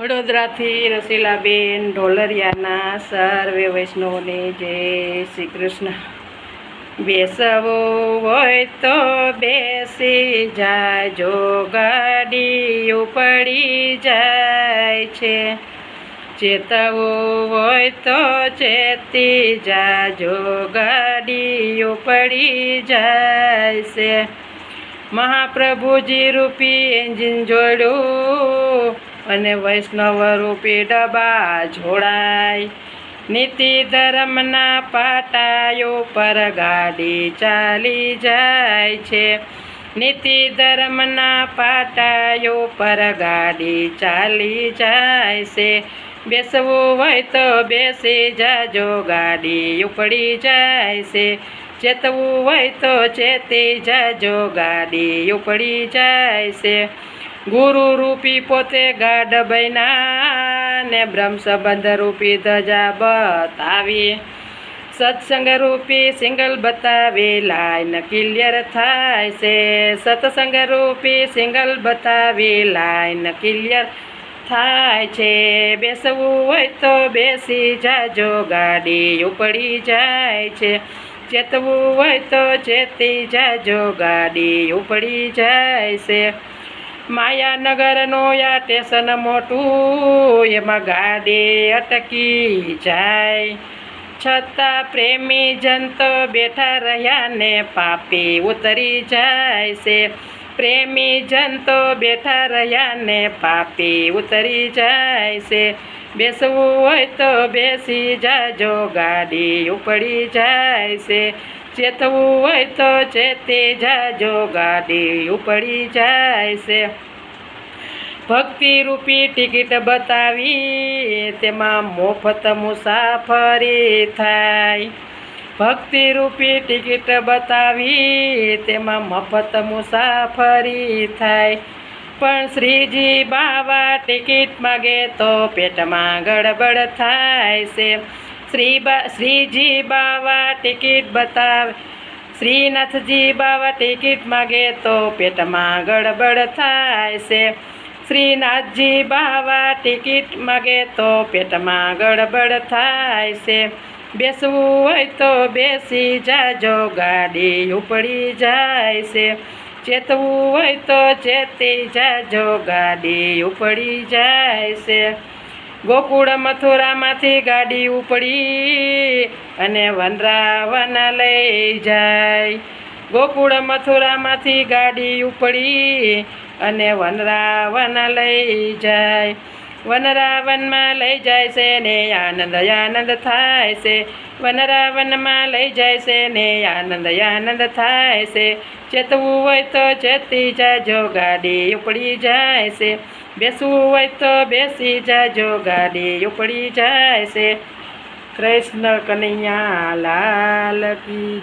વડોદરાથી રસીલાબેન ઢોલરિયાના સર્વે વૈષ્ણવને જય શ્રી કૃષ્ણ બેસવું હોય તો બેસી જાજો ગાડી પડી જાય છે. ચેતવું હોય તો ચેતી જાજો, ગાડીઓ પડી જાય છે. મહાપ્રભુજી રૂપી એન્જિન જોડ્યું અને વૈષ્ણવ રૂપી ડબા જોડાય. નીતિ ધર્મના પાટાયો પર ગાડી ચાલી જાય છે. નીતિ ધર્મના પાટાયો પર ગાડી ચાલી જાય છે. બેસવું હોય તો બેસી જાજો, ગાડી ઉપડી જાય છે. ચેતવું હોય તો ચેતી જાજો, ગાડી ઉપડી જાય છે. ગુરુ રૂપી પોતે ગાઢ બૈના ને બ્રહ્મ સંબંધ રૂપી ધજા બતાવી. સત્સંગ રૂપી સિંગલ બતાવી, લાઈન ક્લિયર થાય છે. સત્સંગ રૂપી સિંગલ બતાવી, લાઈન ક્લિયર થાય છે. બેસવું હોય તો બેસી જાજો, ગાડી ઉપડી જાય છે. ચેતવું હોય તો ચેતી જાજો, ગાડી ઉપડી જાય છે. માયાનગરનું આ સ્ટેશન મોટું, એમાં ગાડી અટકી જાય. છતાં પ્રેમી જનતો બેઠા રહ્યા ને પાપી ઉતરી જાય છે. પ્રેમી જનતો બેઠા રહ્યા ને પાપી ઉતરી જાય છે. બેસવું હોય તો બેસી જાજો, ગાડી ઉપડી જાય છે. ચેતવું હોય તો ચેતી જાજો, ગાડી ઉપડી જાય છે ભક્તિ રૂપી ટિકિટ બતાવી તેમાં મોફત મુસાફરી થાય. ભક્તિ રૂપી ટિકિટ બતાવી તેમાં મફત મુસાફરી થાય. પણ શ્રીજી બાવા ટિકિટ માગે તો પેટમાં ગડબડ થાય છે. શ્રી બા, શ્રીજી બાવા ટિકિટ બતાવે. શ્રીનાથજી બાવા ટિકિટ માગે તો પેટમાં ગડબડ થાય છે. શ્રીનાથજી બાવા ટિકિટ માગે તો પેટમાં ગડબડ થાય છે. બેસવું હોય તો બેસી જાજો, ગાડી ઉપડી જાય છે. ચેતવું હોય તો ચેતી જાજો, ગાડી ઉપડી જાય છે. ગોકુળ મથુરામાંથી ગાડી ઉપડી અને વનરાવન લઈ જાય. ગોકુળ મથુરામાંથી ગાડી ઉપડી અને વનરાવન લઈ જાય. વનરાવનમાં લઈ જાય છે ને આનંદ આનંદ થાય છે. વનરાવનમાં લઈ જાય છે ને આનંદ આનંદ થાય છે. ચેતવું હોય તો ચેતી જાજો, ગાડી ઉપડી જાય છે. બેસવું હોય તો બેસી જાજો, ગાડી ઉપડી જાય છે. કૃષ્ણ કનૈયા લાલ કી